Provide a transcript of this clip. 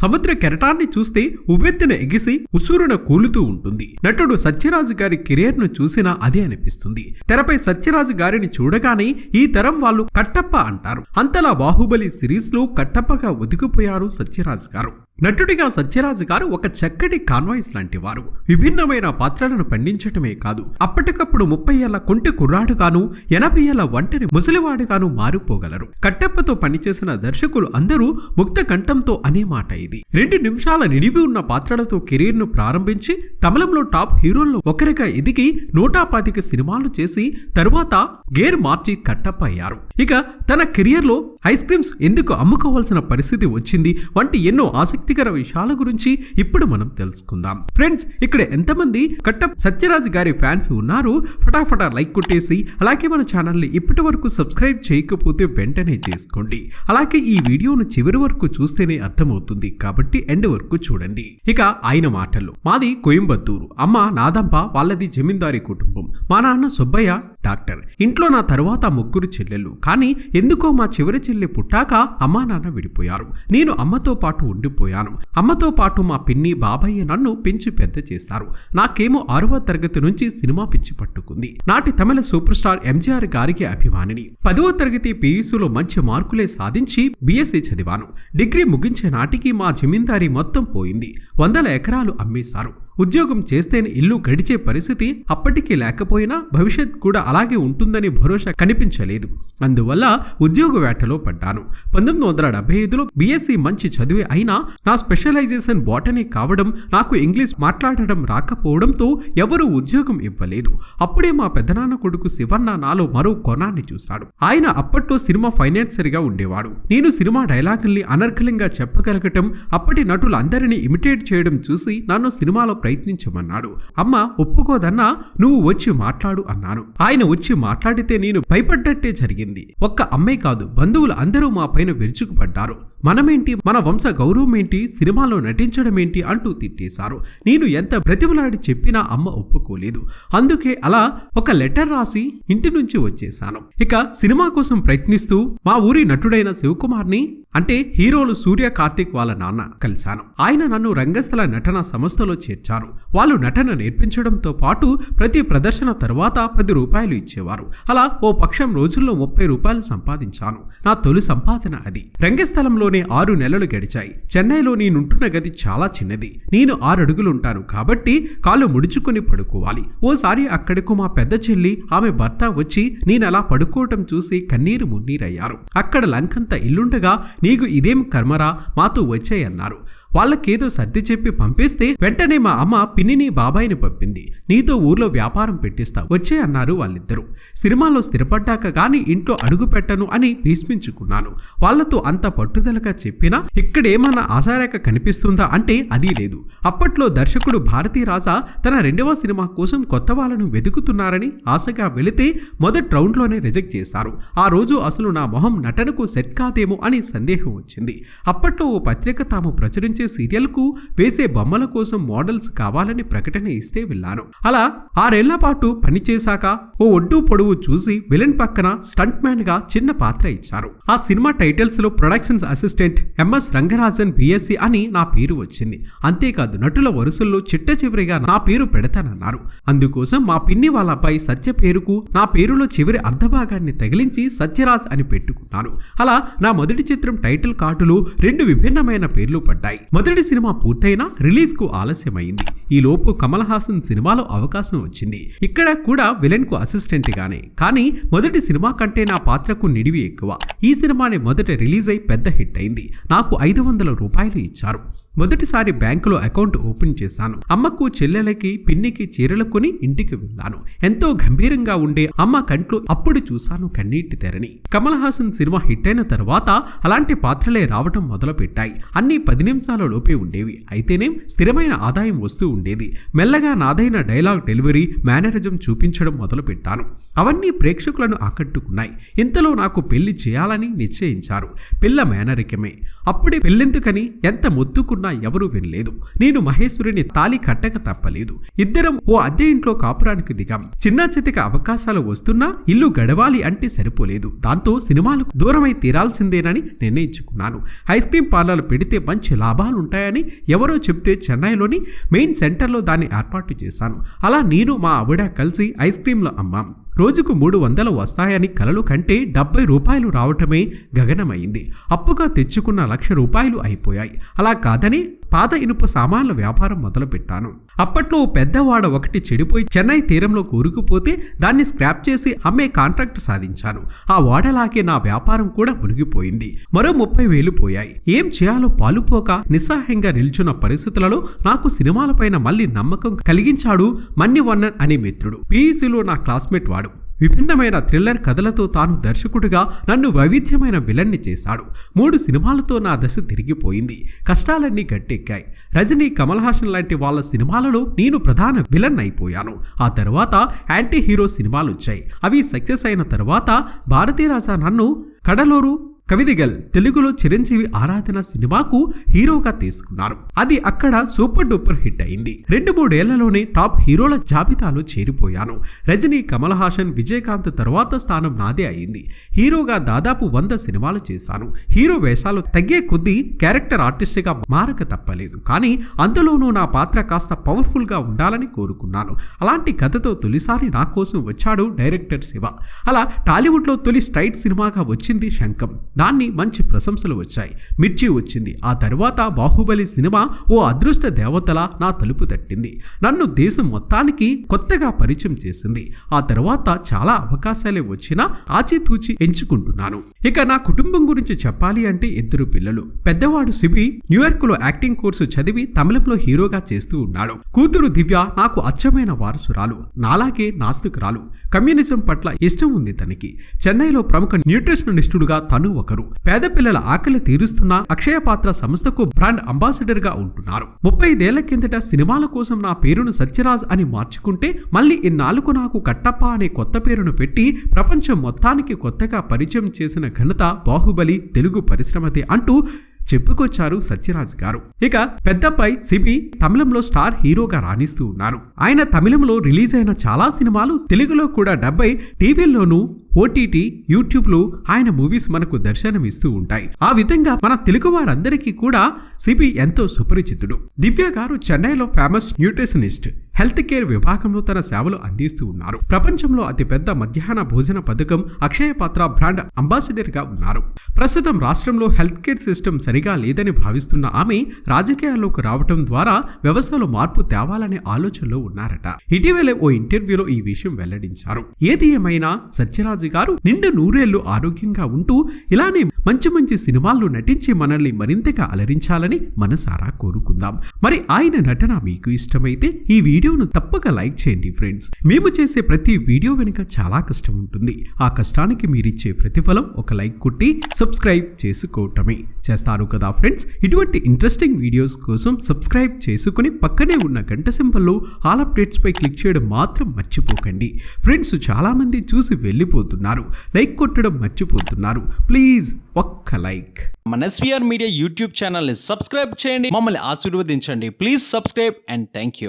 సముద్ర కెరటాన్ని చూస్తే ఉవ్వెత్తిన ఎగిసి ఉసూరున కూలుతూ ఉంటుంది. నటుడు సత్యరాజు గారి కెరియర్ను చూసినా అదే అనిపిస్తుంది. తెరపై సత్యరాజు గారిని చూడగానే ఈ తరం వాళ్ళు కట్టప్ప అంటారు. అంతలా బాహుబలి సిరీస్లో కట్టప్పగా ఒదిగిపోయారు సత్యరాజు గారు. నటుడిగా సత్యరాజు గారు ఒక చక్కటి కాన్వాయిస్ లాంటి వారు. విభిన్నమైన పాత్రలను పండించటమే కాదు అప్పటికప్పుడు ముప్పై ఏళ్ళ కుంటి కుర్రాడుగాను ఎనభై ఏళ్ళ ఒంటరి ముసలివాడుగాను మారిపోగలరు. కట్టప్పతో పనిచేసిన దర్శకులు అందరూ ముక్త కంఠంతో అనే మాట ఇది. రెండు నిమిషాల నిడివి ఉన్న పాత్రలతో కెరీర్ను ప్రారంభించి తమిళంలో టాప్ హీరోల్లో ఒకరిగా ఎదిగి నూట పాతిక సినిమాలు చేసి తరువాత గేర్ మార్చి కట్టప్ప అయ్యారు. ఇక తన కెరియర్లో ఐస్ క్రీమ్స్ ఎందుకు అమ్ముకోవాల్సిన పరిస్థితి వచ్చింది వంటి ఎన్నో ఆసక్తి ఆసక్తికర విషయాల గురించి ఇప్పుడు మనం తెలుసుకుందాం. ఫ్రెండ్స్ ఇక్కడ ఎంతమంది కట్టప్ సత్యరాజ్ గారి ఫ్యాన్స్ ఉన్నారు? ఫటాఫటా లైక్ కొట్టేసి అలాగే మన ఛానల్ని ఇప్పటి వరకు సబ్స్క్రైబ్ చేయకపోతే వెంటనే చేసుకోండి. అలాగే ఈ వీడియోను చివరి వరకు చూస్తేనే అర్థమవుతుంది. కాబట్టి ఎండ్ వరకు చూడండి. ఇక ఆయన మాటలు. మాది కోయంబత్తూరు. అమ్మ నాదంప వాళ్ళది జమీందారీ కుటుంబం. మా నాన్న సుబ్బయ్య డాక్టర్. ఇంట్లో నా తరువాత ముగ్గురు చెల్లెలు కానీ ఎందుకో మా చివరి చెల్లి పుట్టాక అమ్మా నాన్న విడిపోయారు. నేను అమ్మతో పాటు ఉండిపోయాను. అమ్మతో పాటు మా పిన్ని బాబయ్య నన్ను పెంచి పెద్ద చేశారు. నాకేమో ఆరవ తరగతి నుంచి సినిమా పిచ్చి పట్టుకుంది. నాటి తమిళ సూపర్ స్టార్ ఎంజీఆర్ గారికి అభిమానిని. పదవ తరగతి పీయూసీలో మంచి మార్కులే సాధించి బీఎస్సీ చదివాను. డిగ్రీ ముగించే నాటికి మా జమీందారీ మొత్తం పోయింది. వందల ఎకరాలు అమ్మేశారు. ఉద్యోగం చేస్తేనే ఇల్లు గడిచే పరిస్థితి అప్పటికీ లేకపోయినా భవిష్యత్ కూడా అలాగే ఉంటుందని భరోసా కనిపించలేదు. అందువల్ల ఉద్యోగ వేటలో పడ్డాను. పంతొమ్మిది వందల డెబ్బై ఐదులో బీఎస్సీ మంచి చదివి అయినా నా స్పెషలైజేషన్ బాటనీ కావడం నాకు ఇంగ్లీష్ మాట్లాడడం రాకపోవడంతో ఎవరూ ఉద్యోగం ఇవ్వలేదు. అప్పుడే మా పెదనాన్న కొడుకు శివన్న నాలో మరో కోణాన్ని చూశాడు. ఆయన అప్పట్లో సినిమా ఫైనాన్సర్గా ఉండేవాడు. నేను సినిమా డైలాగుల్ని అనర్గళంగా చెప్పగలగటం అప్పటి నటులందరినీ ఇమిటేట్ చేయడం చూసి నన్ను సినిమాలో ప్రయత్నించమన్నాడు. అమ్మ ఒప్పుకోదన్నా నువ్వు వచ్చి మాట్లాడు అన్నాను. ఆయన వచ్చి మాట్లాడితే నేను భయపడ్డట్టే జరిగింది. ఒక్క అమ్మే కాదు బంధువులు అందరూ మా పైన విరుచుకుపడ్డారు. మనమేంటి మన వంశ గౌరవం ఏంటి సినిమాలో నటించడం ఏంటి అంటూ తిట్టేశారు. నేను ఎంత బ్రతిమలాడి చెప్పినా అమ్మ ఒప్పుకోలేదు. అందుకే అలా ఒక లెటర్ రాసి ఇంటి నుంచి వచ్చేశాను. ఇక సినిమా కోసం ప్రయత్నిస్తూ మా ఊరి నటుడైన శివకుమార్ని అంటే హీరోలు సూర్య కార్తిక్ వాళ్ళ నాన్న కలిశాను. ఆయన నన్ను రంగస్థల నటన సంస్థలో చేర్చారు. వాళ్ళు నటన నేర్పించడంతో పాటు ప్రతి ప్రదర్శన తర్వాత పది రూపాయలు ఇచ్చేవారు. అలా ఓ పక్షం రోజుల్లో ముప్పై రూపాయలు సంపాదించాను. నా తొలి సంపాదన అది. రంగస్థలంలోనే ఆరు నెలలు గడిచాయి. చెన్నైలో నేనుంటున్న గది చాలా చిన్నది. నేను ఆరు అడుగులుంటాను కాబట్టి కాళ్ళు ముడుచుకొని పడుకోవాలి. ఓసారి అక్కడకు మా పెద్ద చెల్లి ఆమె భర్త వచ్చి నేనలా పడుకోవటం చూసి కన్నీరు మున్నీరయ్యారు. అక్కడ లంకంత ఇల్లుండగా నీకు ఇదేం కర్మరా? మాతో వచ్చాయన్నారు. వాళ్ళకేదో సర్ది చెప్పి పంపిస్తే వెంటనే మా అమ్మ పిన్నిని బాబాయిని పంపింది. నీతో ఊర్లో వ్యాపారం పెట్టిస్తా వచ్చే అన్నారు వాళ్ళిద్దరూ. సినిమాలో స్థిరపడ్డాక గాని ఇంట్లో అడుగు పెట్టను అని భీష్మించుకున్నాను. వాళ్ళతో అంత పట్టుదలగా చెప్పినా ఇక్కడేమన్నా ఆశారేఖ కనిపిస్తుందా అంటే అది లేదు. అప్పట్లో దర్శకుడు భారతీ రాజా తన రెండవ సినిమా కోసం కొత్త వాళ్ళను వెతుకుతున్నారని ఆశగా వెళితే మొదటి రౌండ్లోనే రిజెక్ట్ చేశారు. ఆ రోజు అసలు నా మొహం నటనకు సెట్ కాదేమో అని సందేహం వచ్చింది. అప్పట్లో ఓ పత్రిక తాము ప్రచురించే సీరియల్కు వేసే బొమ్మల కోసం మోడల్స్ కావాలని ప్రకటన ఇస్తే వెళ్ళాను అలా ఆరేళ్ళ పాటు పనిచేశాక ఓ ఒడ్డు పొడవు చూసి విలన్ పక్కన స్టంట్ మ్యాన్గా చిన్న పాత్ర ఇచ్చారు. ఆ cinema టైటిల్స్లో productions assistant MS Rangarajan BSc అని నా పేరు వచ్చింది. అంతేకాదు నటుల వరుసల్లో చిట్ట చివరిగా నా పేరు పెడతానన్నారు. అందుకోసం మా పిన్ని వాళ్ళ అబ్బాయి సత్య పేరుకు నా పేరులో చివరి అర్ధభాగాన్ని తగిలించి సత్యరాజ్ అని పెట్టుకున్నాను. అలా నా మొదటి చిత్రం టైటిల్ కార్డులో రెండు విభిన్నమైన పేర్లు పడ్డాయి. మొదటి సినిమా పూర్తయినా రిలీజ్కు ఆలస్యమైంది. ఈ లోపు కమల్ హాసన్ సినిమాలో అవకాశం వచ్చింది. ఇక్కడ కూడా విలన్కు అసిస్టెంట్ గానే కానీ మొదటి సినిమా కంటే నా పాత్రకు నిడివి ఎక్కువ. ఈ సినిమాని మొదట రిలీజ్ అయి పెద్ద హిట్ అయింది. నాకు ఐదు వందల రూపాయలు ఇచ్చారు. మొదటిసారి బ్యాంకులో అకౌంట్ ఓపెన్ చేశాను. అమ్మకు చెల్లెలకి పిన్నికి చీరలు కొని ఇంటికి వెళ్ళాను. ఎంతో గంభీరంగా ఉండే అమ్మ కంట్లో అప్పుడు చూశాను కన్నీటి తెరని. కమల్ హాసన్ సినిమా హిట్ అయిన తర్వాత అలాంటి పాత్రలే రావటం మొదలుపెట్టాయి. అన్ని పది నిమిషాలు లోపే ఉండేవి. అయితేనే స్థిరమైన ఆదాయం వస్తూ ఉండేది. మెల్లగా నాదైన డైలాగ్ డెలివరీ మేనరిజం చూపించడం మొదలుపెట్టాను. అవన్నీ ప్రేక్షకులను ఆకట్టుకున్నాయి. ఇంతలో నాకు పెళ్ళి చేయాలని నిశ్చయించారు. పిల్ల మేనరికమే. అప్పుడే పెళ్ళెందుకని ఎంత మొత్తుకున్నా ఎవరూ వినలేదు. నేను మహేశ్వరిని తాలి కట్టక తప్పలేదు. ఇద్దరం ఓ అద్దె ఇంట్లో కాపురానికి దిగాం. చిన్న చితిక అవకాశాలు వస్తున్నా ఇల్లు గడవాలి అంటే సరిపోలేదు. దాంతో సినిమాలకు దూరమై తీరాల్సిందేనని నిర్ణయించుకున్నాను. ఐస్ క్రీం పార్లర్ పెడితే మంచి లాభాలు ఉంటాయని ఎవరో చెప్తే చెన్నైలోని మెయిన్ సెంటర్లో దాన్ని ఏర్పాటు చేశాను. అలా నేను మా ఆవిడ కలిసి ఐస్ క్రీంలు అమ్మాం. రోజుకు మూడు వందలు వస్తాయని కలలు కంటే డెబ్బై రూపాయలు రావటమే గగనమైంది. అప్పుగా తెచ్చుకున్న లక్ష రూపాయలు అయిపోయాయి. అలా కాదని పాత ఇనుప సామాన్ల వ్యాపారం మొదలుపెట్టాను. అప్పట్లో పెద్దవాడ ఒకటి చెడిపోయి చెన్నై తీరంలో కూరుకుపోతే దాన్ని స్క్రాప్ చేసి అమ్మే కాంట్రాక్ట్ సాధించాను. ఆ వాడలాగే నా వ్యాపారం కూడా మునిగిపోయింది. మరో ముప్పై వేలు పోయాయి. ఏం చేయాలో పాలుపోక నిస్సహాయంగా నిల్చున్న పరిస్థితులలో నాకు సినిమాలపైన మళ్ళీ నమ్మకం కలిగించాడు మన్నివన్నన్ అనే మిత్రుడు. పీఈసీలో నా క్లాస్మేట్ వాడు. విభిన్నమైన థ్రిల్లర్ కథలతో తాను దర్శకుడిగా నన్ను వైవిధ్యమైన విలన్ని చేశాడు. మూడు సినిమాలతో నా దశ తిరిగిపోయింది. కష్టాలన్నీ గట్టెక్కాయి. రజనీ కమల్ హాసన్ లాంటి వాళ్ళ సినిమాలలో నేను ప్రధాన విలన్ అయిపోయాను. ఆ తర్వాత యాంటీ హీరో సినిమాలు వచ్చాయి. అవి సక్సెస్ అయిన తర్వాత భారతీరాజా నన్ను కడలూరు కవిదిగల్ తెలుగులో చిరంజీవి ఆరాధన సినిమాకు హీరోగా తీసుకున్నారు. అది అక్కడ సూపర్ డూపర్ హిట్ అయింది. రెండు మూడేళ్ళలోనే టాప్ హీరోల జాబితాలో చేరిపోయాను. రజనీ కమల్ హాసన్ విజయకాంత్ తర్వాత స్థానం నాదే అయింది. హీరోగా దాదాపు వంద సినిమాలు చేశాను. హీరో వేషాలు తగ్గే కొద్దీ క్యారెక్టర్ ఆర్టిస్ట్గా మారక తప్పలేదు. కానీ అందులోనూ నా పాత్ర కాస్త పవర్ఫుల్గా ఉండాలని కోరుకున్నాను. అలాంటి కథతో తొలిసారి నా కోసం వచ్చాడు డైరెక్టర్ శివ. అలా టాలీవుడ్లో తొలి స్ట్రైట్ సినిమాగా వచ్చింది శంఖం. దాన్ని మంచి ప్రశంసలు వచ్చాయి. మిర్చి వచ్చింది. ఆ తర్వాత బాహుబలి సినిమా ఓ అదృష్ట దేవతల నా తలుపు తట్టింది. నన్ను దేశం మొత్తానికి కొత్తగా పరిచయం చేసింది. ఆ తర్వాత చాలా అవకాశాలే వచ్చినా ఆచితూచి ఎంచుకుంటున్నాను. ఇక నా కుటుంబం గురించి చెప్పాలి అంటే ఇద్దరు పిల్లలు. పెద్దవాడు సిబి న్యూయార్క్లో యాక్టింగ్ కోర్సు చదివి తమిళంలో హీరోగా చేస్తూ ఉన్నాడు. కూతురు దివ్య నాకు అచ్చమైన వారసురాలు. నాలాగే నాస్తికురాలు. కమ్యూనిజం పట్ల ఇష్టం ఉంది తనకి. చెన్నైలో ప్రముఖ న్యూట్రిషనిస్టుడుగా తను ఒకరు. పేద పిల్లల ఆకలి తీరుస్తున్న అక్షయ పాత్ర సంస్థకు బ్రాండ్ అంబాసిడర్గా ఉంటున్నారు. ముప్పై ఐదేళ్ళ కిందట సినిమాల కోసం నా పేరును సత్యరాజ్ అని మార్చుకుంటే మళ్ళీ ఇన్నాళ్ళకు నాకు కట్టప్ప అనే కొత్త పేరును పెట్టి ప్రపంచం మొత్తానికి కొత్తగా పరిచయం చేసిన ఘనత బాహుబలి తెలుగు పరిశ్రమతే అంటూ చెప్పుకొచ్చారు సత్యరాజ్ గారు. ఇక పెద్దపై సిబి తమిళంలో స్టార్ హీరోగా రాణిస్తూ ఉన్నారు. ఆయన తమిళంలో రిలీజ్ అయిన చాలా సినిమాలు తెలుగులో కూడా డెబ్బై టీవీల్లోనూ ఓటీటీ యూట్యూబ్లో ఆయన మూవీస్ మనకు దర్శనమిస్తూ ఉంటాయి. ఆ విధంగా మన తెలుగు వారందరికీ కూడా సిబి ఎంతో సుపరిచితుడు. దివ్య గారు చెన్నైలో ఫేమస్ న్యూట్రిషనిస్ట్. హెల్త్ కేర్ విభాగంలో తన సేవలు అందిస్తూ ఉన్నారు. ప్రపంచంలో అతిపెద్ద మధ్యాహ్న భోజన పథకం అక్షయ పాత్ర బ్రాండ్ అంబాసిడర్గా ఉన్నారు. ప్రస్తుతం రాష్ట్రంలో హెల్త్ కేర్ సిస్టమ్ సరిగా లేదని భావిస్తున్న ఆమె రాజకీయాల్లోకి రావటం ద్వారా వ్యవస్థలో మార్పు తేవాలనే ఆలోచనలో ఉన్నారట. ఇటీవలే ఓ ఇంటర్వ్యూలో ఈ విషయం వెల్లడించారు. ఏది ఏమైనా సత్యరాజు గారు నిండు నూరేళ్ళు ఆరోగ్యంగా ఉంటూ ఇలానే మంచి మంచి సినిమాల్లో నటించి మనల్ని మరింతగా అలరించాలని మనసారా కోరుకుందాం. మరి ఆయన నటన మీకు ఇష్టమైతే ఈ వీడియో వీడియోను తప్పక లైక్ చేయండి ఫ్రెండ్స్. మేము చేసే ప్రతి వీడియో వెనుక చాలా కష్టం ఉంటుంది. ఆ కష్టానికి మీరిచ్చే ప్రతిఫలం ఒక లైక్ కొట్టి సబ్స్క్రైబ్ చేసుకోవటమే. చేస్తారు కదా ఫ్రెండ్స్? ఇటువంటి ఇంట్రెస్టింగ్ వీడియోస్ కోసం సబ్స్క్రైబ్ చేసుకుని పక్కనే ఉన్న గంట సింబల్లో ఆల్ అప్డేట్స్ పై క్లిక్ చేయడం మాత్రం మర్చిపోకండి. ఫ్రెండ్స్ చాలామంది చూసి వెళ్ళిపోతున్నారు. లైక్ కొట్టడం మర్చిపోతున్నారు. ప్లీజ్ ఒక్క లైక్. మన ఎస్వీఆర్ మీడియా యూట్యూబ్ ఛానల్ని సబ్స్క్రైబ్ చేయండి. మమ్మల్ని ఆశీర్వదించండి. Please subscribe and thank you